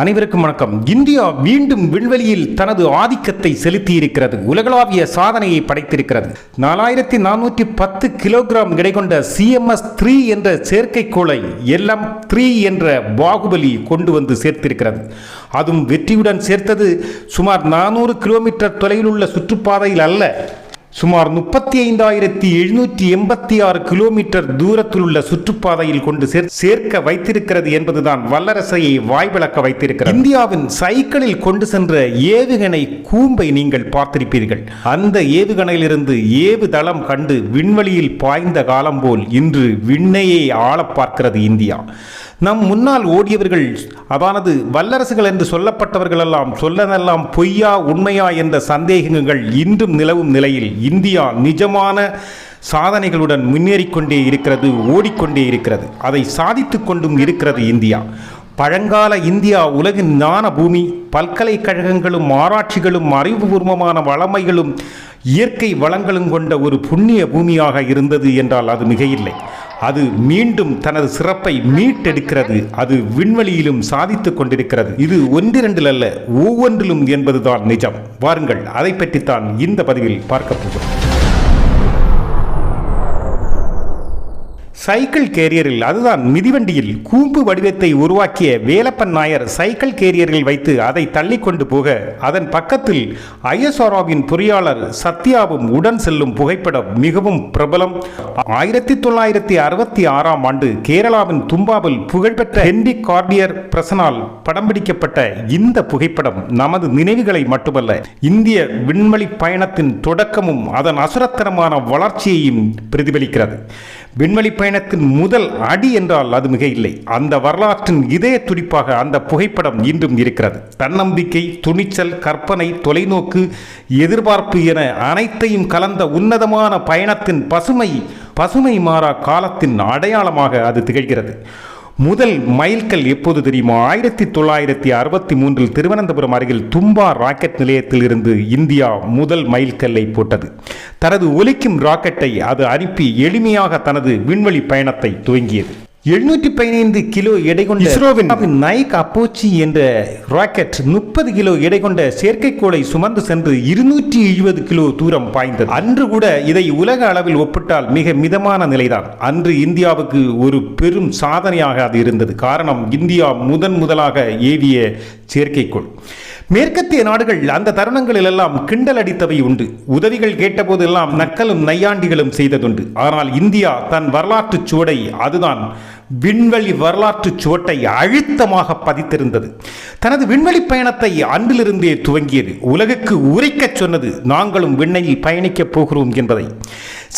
அனைவருக்கும் வணக்கம். இந்தியா மீண்டும் விண்வெளியில் தனது ஆதிக்கத்தை செலுத்தி இருக்கிறது உலகளாவிய சாதனையை படைத்திருக்கிறது. நாலாயிரத்தி நானூற்றி பத்து கிலோகிராம் எடை கொண்ட சிஎம்எஸ் த்ரீ என்ற செயற்கைக்கோளை எல்எம் த்ரீ என்ற பாகுபலி கொண்டு வந்து சேர்த்திருக்கிறது. அதுவும் வெற்றியுடன் சேர்த்தது சுமார் நானூறு கிலோமீட்டர் தொலைவில் உள்ள சுற்றுப்பாதையில் அல்ல. சுமார் முப்பத்தி ஐந்தாயிரத்தி எழுநூற்றி எண்பத்தி ஆறு கிலோமீட்டர் தூரத்தில் உள்ள சுற்றுப்பாதையில் கொண்டு சேர் சேர்க்க வைத்திருக்கிறது என்பதுதான் வல்லரசையை வாய்விளக்க வைத்திருக்கிறது. இந்தியாவின் சைக்கிளில் கொண்டு சென்ற ஏவுகணை கூம்பை நீங்கள் பார்த்திருப்பீர்கள். அந்த ஏவுகணையிலிருந்து ஏவுதளம் கண்டு விண்வெளியில் பாய்ந்த காலம் போல் இன்று விண்ணையை ஆள பார்க்கிறது இந்தியா. நம் முன்னால் ஓடியவர்கள் அதானது வல்லரசுகள் என்று சொல்லப்பட்டவர்கள் எல்லாம் சொல்லதெல்லாம் பொய்யா உண்மையா என்ற சந்தேகங்கள் இன்றும் நிலவும் நிலையில் இந்தியா நிஜமான சாதனைகளுடன் முன்னேறிக்கொண்டே இருக்கிறது ஓடிக்கொண்டே இருக்கிறது. அதை சாதித்து கொண்டும் இருக்கிறது இந்தியா. பழங்கால இந்தியா உலகின் ஞான பூமி பல்கலைக்கழகங்களும் ஆராய்ச்சிகளும் அறிவுபூர்வமான வளமைகளும் இயற்கை வளங்களும் கொண்ட ஒரு புண்ணிய பூமியாக இருந்தது என்றால் அது மிகையில்லை. அது மீண்டும் தனது சிறப்பை மீட்டெடுக்கிறது. அது விண்வெளியிலும் சாதித்துக் கொண்டிருக்கிறது. இது ஒன்றிரண்டில் அல்ல ஒவ்வொன்றிலும் என்பதுதான் நிஜம். வாருங்கள் அதை பற்றித்தான் இந்த பதிவில் பார்க்க போகிறோம். சைக்கிள் கேரியரில் அதுதான் மிதிவண்டியில் கூம்பு வடிவத்தை உருவாக்கிய வேலப்பன் நாயர் சைக்கிள் கேரியரில் வைத்து அதை தள்ளி கொண்டு போக அதன் பக்கத்தில் ஐஎஸ்ஆர்ஓவின் பொறியாளர் சத்யாவும் உடன் செல்லும் புகைப்படம் மிகவும் பிரபலம். ஆயிரத்தி தொள்ளாயிரத்தி அறுபத்தி ஆறாம் ஆண்டு கேரளாவின் தும்பாவில் புகழ்பெற்ற ஹென்ரி கார்டியர் பிரசனால் படம் பிடிக்கப்பட்ட இந்த புகைப்படம் நமது நினைவுகளை மட்டுமல்ல இந்திய விண்வெளி பயணத்தின் தொடக்கமும் அதன் அசுரத்தனமான வளர்ச்சியையும் பிரதிபலிக்கிறது. விண்வெளி பயணத்தின் முதல் அடி என்றால் அது மிக இல்லை. அந்த வரலாற்றின் இதய துடிப்பாக அந்த புகைப்படம் இன்றும் இருக்கிறது. தன்னம்பிக்கை துணிச்சல் கற்பனை தொலைநோக்கு எதிர்பார்ப்பு என அனைத்தையும் கலந்த உன்னதமான பயணத்தின் பசுமை பசுமை மாறா காலத்தின் அடையாளமாக அது திகழ்கிறது. முதல் மைல்கல் எப்போது தெரியுமா? ஆயிரத்தி தொள்ளாயிரத்தி அறுபத்தி மூன்றில் திருவனந்தபுரம் அருகில் தும்பா ராக்கெட் நிலையத்தில் இருந்து இந்தியா முதல் மைல்கல்லை போட்டது. தனது ஒலிக்கும் ராக்கெட்டை அது அனுப்பி எளிமையாக தனது விண்வெளி பயணத்தை துவங்கியது. எழுநூற்றி பதினைந்து கிலோ எடை கொண்ட இஸ்ரோவின் நைக் அப்போச்சி என்ற ராக்கெட் முப்பது கிலோ எடை கொண்ட செயற்கைக்கோளை சுமந்து சென்று இருநூற்றி எழுபது கிலோ தூரம் பாய்ந்தது. அன்று கூட இதை உலக அளவில் ஒப்பிட்டால் மிக மிதமான நிலைதான். அன்று இந்தியாவுக்கு ஒரு பெரும் சாதனையாக அது இருந்தது. காரணம் இந்தியா முதன் முதலாக ஏவிய செயற்கைக்கோள். மேற்கத்திய நாடுகள் அந்த தருணங்களில் எல்லாம் கிண்டல் அடித்தவை உண்டு. உதவிகள் கேட்டபோதெல்லாம் நக்கலும் நையாண்டிகளும் செய்ததுண்டு. ஆனால் இந்தியா தன் வரலாற்று சுவடை அதுதான். விண்வெளி வரலாற்று சுவட்டை அழுத்தமாக பதித்திருந்தது. தனது விண்வெளி பயணத்தை அன்றிலிருந்தே துவங்கியது. உலகுக்கு உரைக்கச் சொன்னது நாங்களும் விண்ணையில் பயணிக்கப் போகிறோம் என்பதை.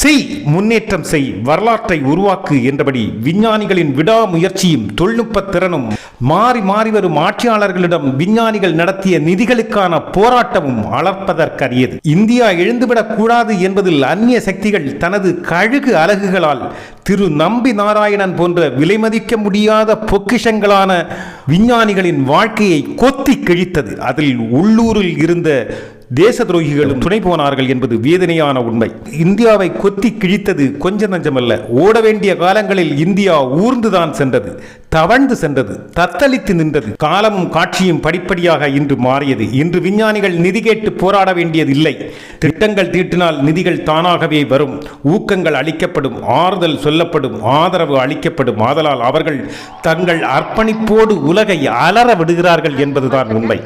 செய் முன்னேற்றம் செய் வரலாற்றை உருவாக்கு என்றபடி விஞ்ஞானிகளின் விடாமுயற்சியும் தொழில்நுட்ப திறனும் மாறி மாறி வரும் ஆட்சியாளர்களிடம் விஞ்ஞானிகள் நடத்திய நிதிகளுக்கான போராட்டமும் அளப்பதற்கரியது. இந்தியா எழுந்துவிடக் கூடாது என்பதில் அந்நிய சக்திகள் தனது கழுகு அலகுகளால் திரு நம்பி நாராயணன் போன்ற விலைமதிக்க முடியாத பொக்கிஷங்களான விஞ்ஞானிகளின் வாழ்க்கையை கொத்தி கிழித்தது. அதில் உள்ளூரில் இருந்த தேச துரோகிகளும் துணை போனார்கள் என்பது வேதனையான உண்மை. இந்தியாவை கொத்தி கிழித்தது கொஞ்ச நஞ்சமல்ல. ஓட வேண்டிய காலங்களில் இந்தியா ஊர்ந்துதான் சென்றது. தவழ்ந்து சென்றது தத்தளித்து நின்றது. காலமும் காட்சியும் படிப்படியாக இன்று மாறியது. இன்று விஞ்ஞானிகள் நிதி கேட்டு போராட வேண்டியது இல்லை. திட்டங்கள் தீட்டினால் நிதிகள் தானாகவே வரும். ஊக்கங்கள் அளிக்கப்படும். ஆறுதல் சொல்லப்படும். ஆதரவு அளிக்கப்படும். ஆதலால் அவர்கள் தங்கள் அர்ப்பணிப்போடு உலகை அலற விடுகிறார்கள் என்பதுதான் உண்மை.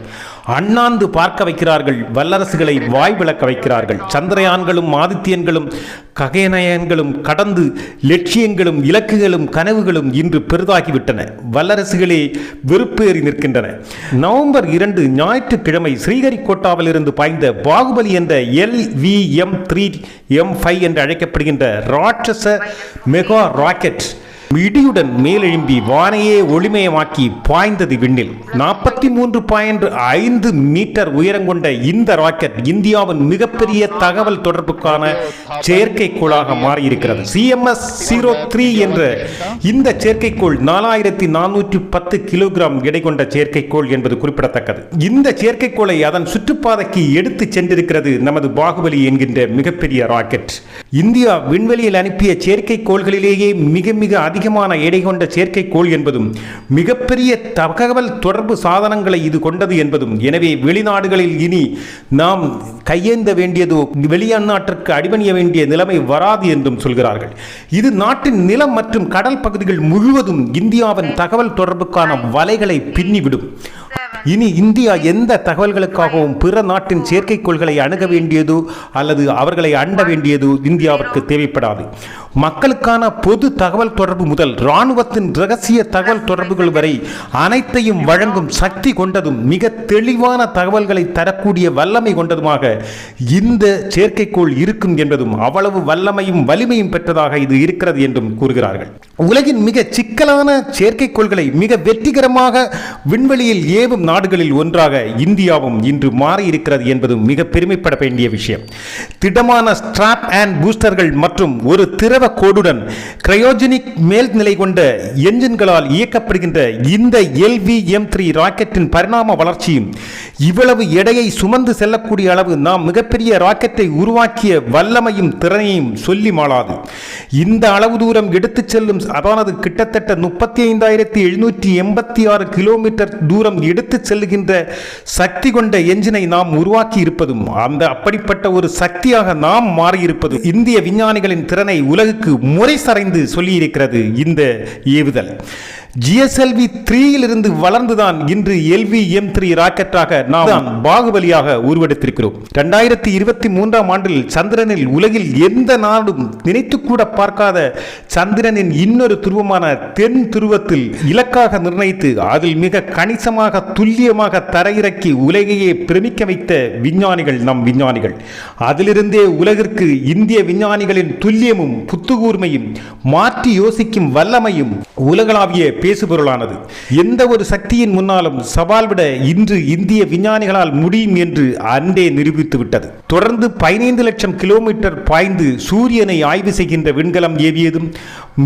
அண்ணாந்து பார்க்க வைக்கிறார்கள். வல்லரசுகளை வாய் விளக்க வைக்கிறார்கள். சந்திரயான்களும் ஆதித்யன்களும் ககைநயன்களும் கடந்து லட்சியங்களும் இலக்குகளும் கனவுகளும் இன்று பெரிதாகிவிட்டன வல்லரசுகளே வெறுப்பேறி நிற்கின்றன. நவம்பர் இரண்டு ஞாயிற்றுக்கிழமை ஸ்ரீஹரிகோட்டாவில் இருந்து பாய்ந்த பாகுபலி என்ற L V M three M five என்று அழைக்கப்படுகின்ற ராட்சச மெகா ராக்கெட் இடியுடன் மேலெழும்பி வானையே ஒளிமயமாக்கி பாய்ந்தது விண்ணில். நாற்பத்தி மூன்று பாயிண்ட் ஐந்து மீட்டர் உயரம் கொண்ட இந்த ராக்கெட் இந்தியாவின் மிகப்பெரிய தகவல் தொடர்புக்கான செயற்கைக்கோளாக மாறியிருக்கிறது. சிஎம்எஸ் ஜீரோ த்ரீ என்ற இந்த செயற்கைக்கோள் நாலாயிரத்தி நானூற்றி பத்து கிலோகிராம் எடை கொண்ட செயற்கைக்கோள் என்பது குறிப்பிடத்தக்கது. இந்த செயற்கைக்கோளை அதன் சுற்றுப்பாதைக்கு எடுத்து சென்றிருக்கிறது நமது பாகுபலி என்கின்ற மிகப்பெரிய ராக்கெட். இந்தியா விண்வெளியில் அனுப்பிய செயற்கைக்கோள்களிலேயே மிக மிக அதிகமான எடை கொண்ட செயற்கைக்கோள் என்பதும் மிகப்பெரிய தகவல் தொடர்பு சாதன சாதனங்களை இது கொண்டது என்பதும் எனவே வெளிநாடுகளில் இனி நாம் கையேந்த வேண்டியதோ வெளியநாட்டிற்கு அடிபணிய வேண்டிய நிலைமை வராது என்றும் சொல்கிறார்கள். இது நாட்டின் நிலம் மற்றும் கடல் பகுதிகள் முழுவதும் இந்தியாவின் தகவல் தொடர்புக்கான வலைகளை பின்னிவிடும். இனி இந்தியா எந்த தகவல்களுக்காகவும் பிற நாட்டின் செயற்கைக்கோள்களை அணுக வேண்டியதோ அல்லது அவர்களை அண்ட வேண்டியதோ இந்தியாவிற்கு தேவைப்படாது. மக்களுக்கான பொது தகவல் தொடர்பு முதல் இராணுவத்தின் ரகசிய தகவல் தொடர்புகள் வரை அனைத்தையும் வழங்கும் சக்தி கொண்டதும் மிக தெளிவான தகவல்களை தரக்கூடிய வல்லமை கொண்டதுமாக இந்த செயற்கைக்கோள் இருக்கும் என்பதும் அவ்வளவு வல்லமையும் வலிமையும் பெற்றதாக இது இருக்கிறது என்றும் கூறுகிறார்கள். உலகின் மிக சிக்கலான செயற்கைக்கோள்களை மிக வெற்றிகரமாக விண்வெளியில் ஏவும் நாடுகளில் ஒன்றாக இந்தியாவும் இன்று மாறி இருக்கிறது என்பதும் மிக பெருமைப்பட வேண்டிய விஷயம். திடமான ஸ்ட்ராப் அண்ட் பூஸ்டர்கள் மற்றும் ஒரு திரவ கோடுடன் கிரையோஜெனிக் மேல்நிலை கொண்ட என்ஜின்களால் இயக்கப்படுகின்ற இந்த எல்வி எம் த்ரீ ராக்கெட்டின் பரிணாம வளர்ச்சியும் இவ்வளவு எடையை சுமந்து செல்லக்கூடிய அளவு நாம் மிகப்பெரிய ராக்கெட்டை உருவாக்கிய வல்லமையும் திறனையும் சொல்லி மாளாது. இந்த அளவு தூரம் எடுத்துச் செல்லும் அதானது கிட்டத்தட்ட முப்பத்தி ஐந்தாயிரத்தி எழுநூற்றி எண்பத்தி ஆறு கிலோமீட்டர் தூரம் எடுத்துச் செல்லுகின்ற சக்தி கொண்ட என்ஜினை நாம் உருவாக்கி இருப்பதும் அந்த அப்படிப்பட்ட ஒரு சக்தியாக நாம் மாறியிருப்பதும் இந்திய விஞ்ஞானிகளின் திறனை உலக முறை சரைந்து சொல்லியிருக்கிறது இந்த ஏவுதல். ஜிஎஸ்எல்வி த்ரீயிலிருந்து வளர்ந்துதான் இன்று எல்வி எம் த்ரீ ராக்கெட்டாக நாம் தான் பாகுபலியாக உருவெடுத்திருக்கிறோம். ரெண்டாயிரத்தி இருபத்தி மூன்றாம் ஆண்டில் சந்திரனில் உலகில் எந்த நாடும் நினைத்து கூட பார்க்காத சந்திரனின் இன்னொரு துருவமான தென் துருவத்தில் இலக்காக நிர்ணயித்து அதில் மிக கணிசமாக துல்லியமாக தரையிறக்கி உலகையே பிரமிக்க வைத்த விஞ்ஞானிகள் நம் விஞ்ஞானிகள். அதிலிருந்தே உலகிற்கு இந்திய விஞ்ஞானிகளின் துல்லியமும் புத்துகூர்மையும் மாற்றி யோசிக்கும் வல்லமையும் உலகளாவிய பேசுபொருளானது. எந்த ஒரு சக்தியின் முன்னாலும் சவால் விட இன்று இந்திய விஞ்ஞானிகளால் முடியும் என்று அன்றே நிரூபித்து விட்டது. தொடர்ந்து பதினைந்து லட்சம் கிலோமீட்டர் பாய்ந்து சூரியனை ஆய்வு செய்கின்ற விண்கலம் ஏவியதும்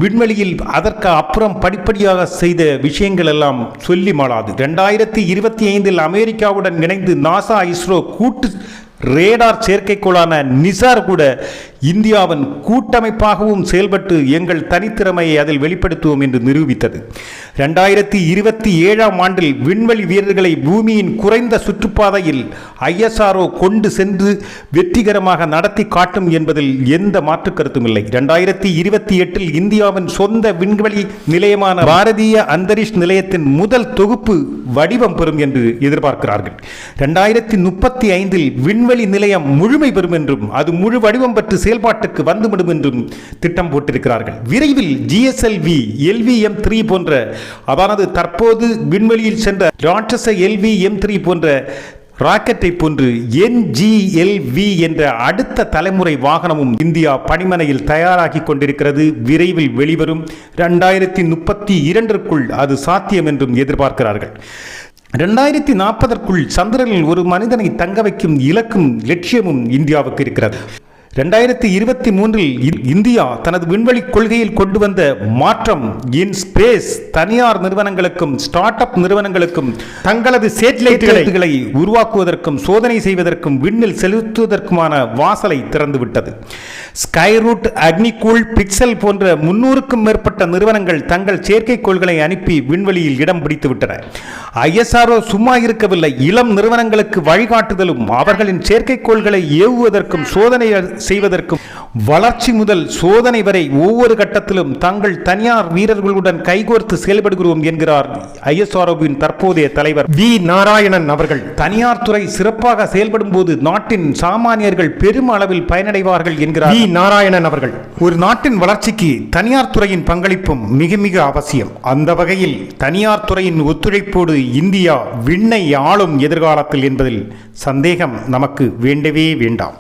விண்வெளியில் அதற்கு அப்புறம் படிப்படியாக செய்த விஷயங்கள் எல்லாம் சொல்லி மாளாது. ரெண்டாயிரத்தி இருபத்தி ஐந்தில் அமெரிக்காவுடன் இணைந்து நாசா இஸ்ரோ கூட்டு ரேடார் செயற்கைக்கோளான நிசார் கூட இந்தியாவின் கூட்டமைப்பாகவும் செயல்பட்டு எங்கள் தனித்திறமையை அதில் வெளிப்படுத்துவோம் என்று நிரூபித்தது. ரெண்டாயிரத்தி இருபத்தி ஏழாம் ஆண்டில் விண்வெளி வீரர்களை பூமியின் குறைந்த சுற்றுப்பாதையில் ஐஎஸ்ஆர்ஓ கொண்டு சென்று வெற்றிகரமாக நடத்தி காட்டும் என்பதில் எந்த மாற்று கருத்தும் இல்லை. ரெண்டாயிரத்தி இருபத்தி எட்டில் இந்தியாவின் சொந்த விண்வெளி நிலையமான பாரதிய அந்தரிஷ் நிலையத்தின் முதல் தொகுப்பு வடிவம் பெறும் என்று எதிர்பார்க்கிறார்கள். ரெண்டாயிரத்தி முப்பத்தி ஐந்தில் விண்வெளி நிலையம் முழுமை பெறும் என்றும் அது முழு வடிவம் பெற்று செயல்பாட்டுக்கு வந்துவிடும் என்றும் திட்டம் போட்டிருக்கிறார்கள். விரைவில் ஜிஎஸ்எல்வி எல்விஎம் த்ரீ போன்ற அதானது தற்போது விண்வெளியில் சென்ற ராட்சச எல்வி எம் த்ரீ போன்ற ராக்கெட்டை போன்று என்ஜிஎல்வி என்ற அடுத்த தலைமுறை வாகனமும் இந்தியா பணிமனையில் தயாராகி கொண்டிருக்கிறது. விரைவில் வெளிவரும். ரெண்டாயிரத்தி முப்பத்தி இரண்டிற்குள் அது சாத்தியம் என்றும் எதிர்பார்க்கிறார்கள். ரெண்டாயிரத்தி நாற்பதற்குள் சந்திரனில் ஒரு மனிதனை தங்க வைக்கும் இலக்கும் லட்சியமும் இந்தியாவுக்கு இருக்கிறது. ரெண்டாயிரத்தி இருபத்தி மூன்றில் இந்தியா தனது விண்வெளி கொள்கையில் கொண்டு வந்த மாற்றம் இன் ஸ்பேஸ் தனியார் நிறுவனங்களுக்கும் ஸ்டார்ட் அப் நிறுவனங்களுக்கும் தங்களது சேட்டலைட்டுகளை உருவாக்குவதற்கும் சோதனை செய்வதற்கும் விண்ணில் செலுத்துவதற்குமான வாசலை திறந்துவிட்டது. ஸ்கைரூட் அக்னிகூல் பிக்சல் போன்ற முன்னூறுக்கும் மேற்பட்ட நிறுவனங்கள் தங்கள் செயற்கைக்கோள்களை அனுப்பி விண்வெளியில் இடம் பிடித்து விட்டன ஐஎஸ்ஆர்ஓ சும்மா இருக்கவில்லை. இளம் நிறுவனங்களுக்கு வழிகாட்டுதலும் அவர்களின் செயற்கைக்கோள்களை ஏவுவதற்கும் சோதனை செய்வதற்கும் வளர்ச்சி முதல் சோதனை வரை ஒவ்வொரு கட்டத்திலும் தங்கள் தனியார் வீரர்களுடன் கைகோர்த்து செயல்படுகிறோம் என்கிறார் ஐஎஸ்ஆர்ஓவின் தற்போதைய தலைவர் வி நாராயணன் அவர்கள். தனியார் துறை சிறப்பாக செயல்படும் போது நாட்டின் சாமானியர்கள் பெரும் அளவில் பயனடைவார்கள் என்கிறார் வி நாராயணன் அவர்கள். ஒரு நாட்டின் வளர்ச்சிக்கு தனியார் துறையின் பங்களிப்பும் மிக மிக அவசியம். அந்த வகையில் தனியார் துறையின் ஒத்துழைப்போடு இந்தியா விண்ணை ஆளும் எதிர்காலத்தில் என்பதில் சந்தேகம் நமக்கு வேண்டவே வேண்டாம்.